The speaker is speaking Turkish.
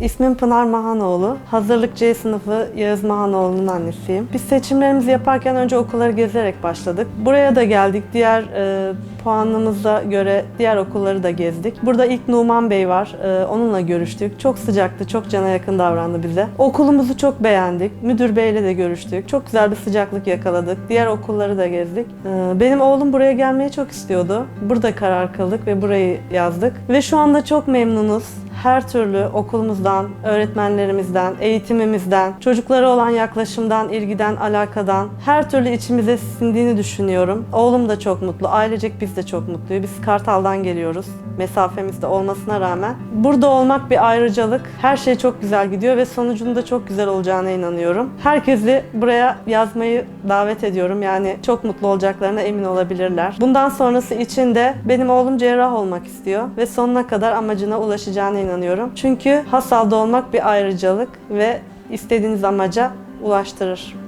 İsmim Pınar Mahanoğlu. Hazırlık C sınıfı Yağız Mahanoğlu'nun annesiyim. Biz seçimlerimizi yaparken önce okulları gezerek başladık. Buraya da geldik. Diğer e, puanımıza göre diğer okulları da gezdik. Burada ilk Numan Bey var. E, onunla görüştük. Çok sıcaktı, çok cana yakın davrandı bize. Okulumuzu çok beğendik. Müdür Bey'le de görüştük. Çok güzel bir sıcaklık yakaladık. Diğer okulları da gezdik. E, benim oğlum buraya gelmeyi çok istiyordu. Burada karar kıldık ve burayı yazdık. Ve şu anda çok memnunuz. Her türlü okulumuzdan, öğretmenlerimizden, eğitimimizden, çocuklara olan yaklaşımdan, ilgiden, alakadan her türlü içimize sindiğini düşünüyorum. Oğlum da çok mutlu, ailecek biz de çok mutluyuz. Biz Kartal'dan geliyoruz, mesafemizde olmasına rağmen. Burada olmak bir ayrıcalık. Her şey çok güzel gidiyor ve sonucunda çok güzel olacağına inanıyorum. Herkesi buraya yazmayı davet ediyorum. Yani çok mutlu olacaklarına emin olabilirler. Bundan sonrası için de benim oğlum cerrah olmak istiyor ve sonuna kadar amacına ulaşacağına inanıyorum. Çünkü Hasal'da olmak bir ayrıcalık ve istediğiniz amaca ulaştırır.